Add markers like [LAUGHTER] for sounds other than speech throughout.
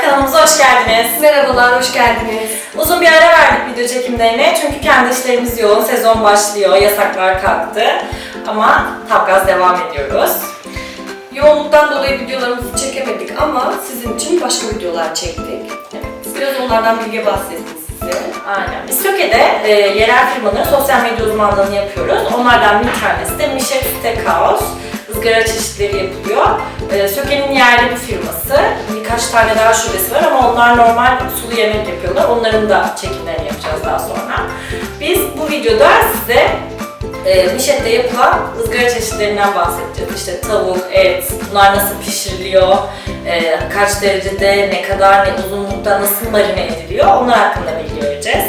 Kanalımıza hoş geldiniz. Merhabalar, hoş geldiniz. Uzun bir ara verdik video çekimlerine çünkü kendi işlerimiz yoğun, sezon başlıyor, yasaklar kalktı. Ama tam gaz devam ediyoruz. Yoğunluktan dolayı videolarımızı çekemedik ama sizin için başka videolar çektik. Biraz onlardan bilgi bahsedeyim size. Aynen. Biz Söke'de e, yerel firmaların sosyal medya uzmanlığını yapıyoruz. Onlardan bir tanesi de Mişet Steakhouse. Izgara çeşitleri yapılıyor. E, Söke'nin yerli bir firması. Birkaç tane daha şubesi var ama onlar normal sulu yemek yapıyorlar. Onların da çekimlerini yapacağız daha sonra. Biz bu videoda size e, yapılan ızgara çeşitlerinden bahsedeceğiz. İşte tavuk, et, bunlar nasıl pişiriliyor, e, kaç derecede, ne kadar, ne uzunlukta, nasıl marine ediliyor onlar hakkında bilgi vereceğiz.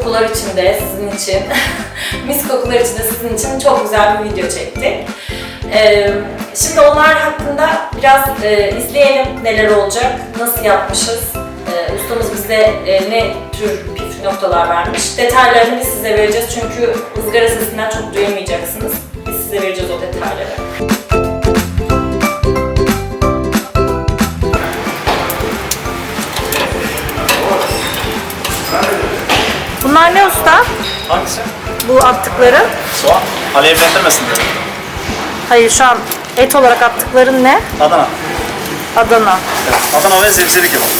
Kokular için de sizin için, [LAUGHS] mis kokular için de sizin için çok güzel bir video çektik. E, şimdi onlar hakkında biraz e, izleyelim neler olacak, nasıl yapmışız, e, ustamız bize e, ne tür püf noktalar vermiş. Detaylarını biz size vereceğiz çünkü ızgara sesinden çok duyamayacaksınız. Biz size vereceğiz o detayları. Bunlar ne usta? Hangisi? Bu attıkların? Soğan. Alevlendirmesin diye. Hayır şu an et olarak attıkların ne? Adana. Adana. Evet. Adana ve zevzelik yapıyor.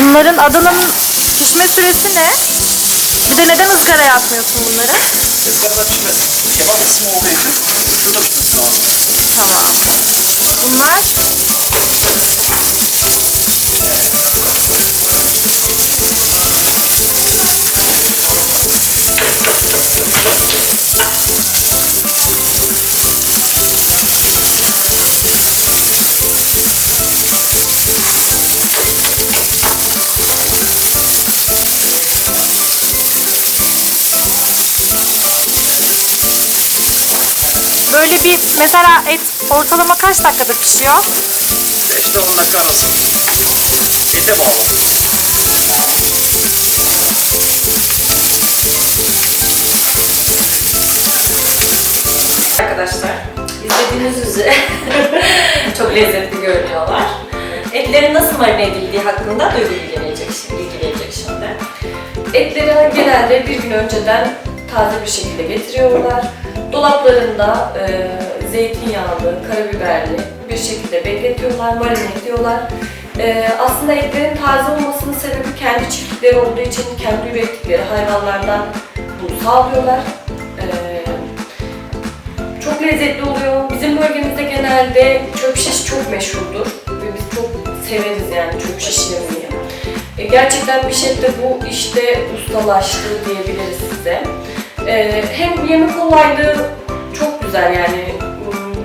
Bunların Adana'nın pişme süresi ne? Bir de neden ızgaraya atmıyorsun bunları? Iskarada pişmez. Kebap kısmı olduğu için şurada pişmesi lazım. Tamam. Bunlar böyle bir mesela et ortalama kaç dakikada pişiyor? 5 ile 10 dakika arası. Ete bağlı. İzlediğiniz üzere [LAUGHS] çok lezzetli görünüyorlar. Etlerin nasıl marine edildiği hakkında Duygu bilgi verecek. Bilgi verecek şimdi. Etleri genelde bir gün önceden taze bir şekilde getiriyorlar. Dolaplarında e, zeytinyağlı, karabiberli bir şekilde bekletiyorlar, marine ediyorlar. E, aslında etlerin taze olmasının sebebi kendi çiftlikleri olduğu için kendi ürettikleri hayvanlardan bunu sağlıyorlar. E, çok lezzetli oluyor. Bizim bölgemizde genelde çöp şiş çok meşhurdur. Ve biz çok severiz yani çöp şiş yemeği. E, Gerçekten bir şey de bu işte ustalaştı diyebiliriz size. E, hem yemek kolaylığı çok güzel yani Hmm,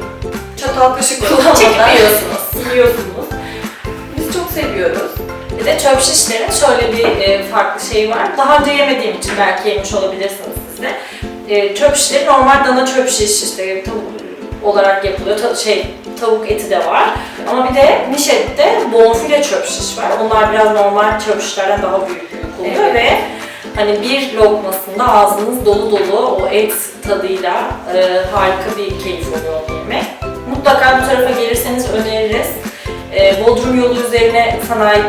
çatal kaşık kullanmadan yiyorsunuz. yiyorsunuz. Biz çok seviyoruz. Bir de çöp şişlerin şöyle bir e, farklı şey var. Daha önce yemediğim için belki yemiş olabilirsiniz siz de. E, çöp şişleri normal dana çöp şiş işte tavuk olarak yapılıyor. Ta- şey tavuk eti de var. Ama bir de Mişet'te bonfile çöp şiş var. Onlar biraz normal çöp şişlerden daha büyük büyük oluyor Evet. ve hani bir lokmasında ağzınız dolu dolu o et tadıyla e, harika bir keyif oluyor o yemek. Mutlaka bu tarafa gelirseniz öneririz. E, Bodrum yolu üzerine sanayi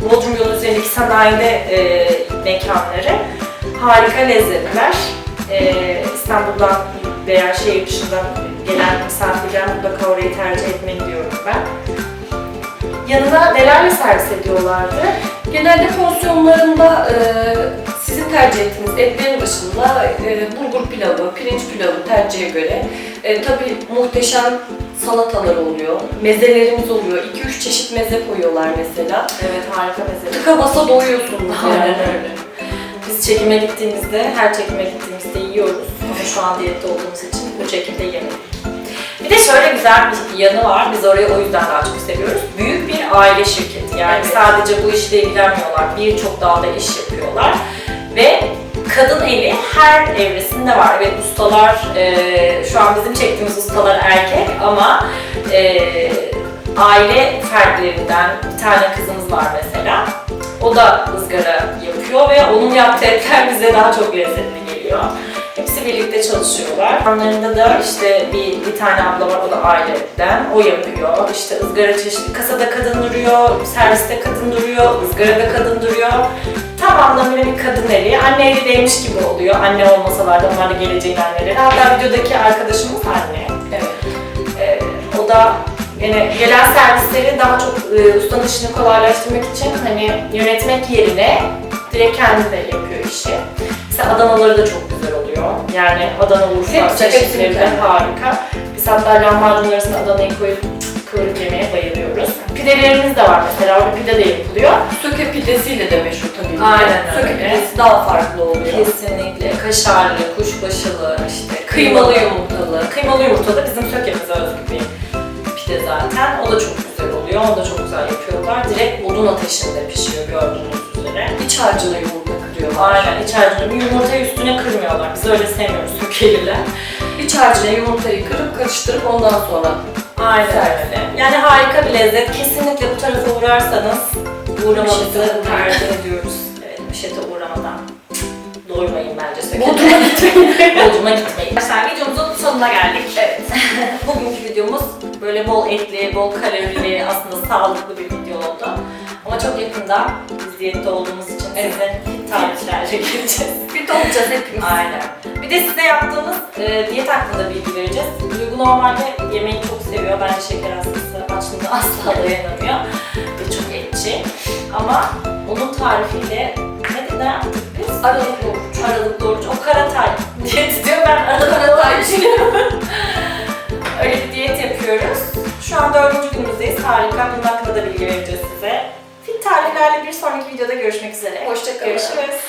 Bodrum yolu üzerindeki sanayide e, mekanları harika lezzetler. E, İstanbul'dan veya şehir dışından gelen misafirler mutlaka orayı tercih etmeli diyorum ben. Yanına nelerle servis ediyorlardı? Genelde porsiyonlarında e, sizin tercih ettiğiniz etlerin dışında e, bulgur pilavı, pirinç pilavı tercihe göre e, tabii muhteşem salatalar oluyor, mezelerimiz oluyor. 2-3 çeşit meze koyuyorlar mesela. Evet harika mezeler. Tıka basa doyuyorsunuz Aynen yani. öyle. Biz çekime gittiğimizde, her çekime gittiğimizde yiyoruz. Ama şu an diyette olduğumuz için bu çekimde yemedik. Bir de şöyle güzel bir yanı var. Biz orayı o yüzden daha çok seviyoruz. Büyük bir aile şirketi. Yani Evet. sadece bu işle ilgilenmiyorlar. Birçok dalda iş yapıyorlar. Ve kadın eli her evresinde var. Evet ustalar, e, şu an bizim çektiğimiz ustalar erkek ama e, aile fertlerinden bir tane kızımız var mesela. O da ızgara yapıyor ve onun yaptığı etler bize daha çok lezzetli geliyor. Hepsi birlikte çalışıyorlar. Yanlarında da işte bir, bir tane abla var, o da aileden. O yapıyor. İşte ızgara çeşitli. Kasada kadın duruyor, serviste kadın duruyor, ızgarada kadın duruyor. Tam anlamıyla bir kadın eli. Anne eli değmiş gibi oluyor. Anne olmasalar da onlar da geleceğin anneleri. Hatta videodaki arkadaşımız anne. Evet. Ee, o da yine gelen servisleri daha çok e, ustanın işini kolaylaştırmak için hani yönetmek yerine direkt kendi de yapıyor işi. Mesela Adanaları da çok güzel oluyor. Yani Adana Urfa çeşitleri de harika. Biz hatta lahmacun arasında Adana'yı koyup kıvırıp yemeye bayılıyoruz. Pidelerimiz de var mesela, orada pide de yapılıyor. Söke pidesiyle de meşhur tabii. ki. Aynen Söke öyle. pidesi daha farklı oluyor. Kesinlikle kaşarlı, kuşbaşılı, işte Kıymalı yumurtalı. Kıymalı yumurta da bizim sökemize özgü bir pide zaten. O da çok güzel oluyor. Onu da çok güzel yapıyorlar. Direkt odun ateşinde pişiyor gördüğünüz üzere. İç harcına yumurta kırıyorlar. Aynen iç harcını yumurtayı üstüne kırmıyorlar. Biz öyle sevmiyoruz sökeliyle. İç harcına yumurtayı kırıp karıştırıp ondan sonra Aynen öyle. Yani harika bir lezzet. Kesinlikle bu tarafa uğrarsanız uğramanızı Mişete tercih ediyoruz. Evet, Mişete uğramadan doymayın bence sökeliyle. Bodrum'a gitmeyin. [LAUGHS] Bodrum'a gitmeyin. Arkadaşlar videomuzun sonuna geldik. Evet. [LAUGHS] Bugünkü videomuz böyle bol etli, bol kalorili, aslında sağlıklı bir video oldu. Ama çok yakında biz diyette olduğumuz için size [LAUGHS] fit tariflerle geleceğiz. bir de olacağız hepimiz. Aynen. Bir de size yaptığımız e, diyet hakkında bilgi vereceğiz. Duygu normalde yemeği çok seviyor. Bence şeker hastası. Açlığına asla dayanamıyor. Ve çok etçi. Ama onun tarifiyle ne dedi ne yaptık biz? Aralık oruç. Aralıklı oruç. O karatay diyet diyor. Ben aralıklı oruç diyorum. Öyle bir diyet yapıyoruz. Şu an dördüncü günümüzdeyiz. Harika. Bunun hakkında da bilgi vereceğiz tariflerle bir sonraki videoda görüşmek üzere. Hoşça kalın. Görüşürüz.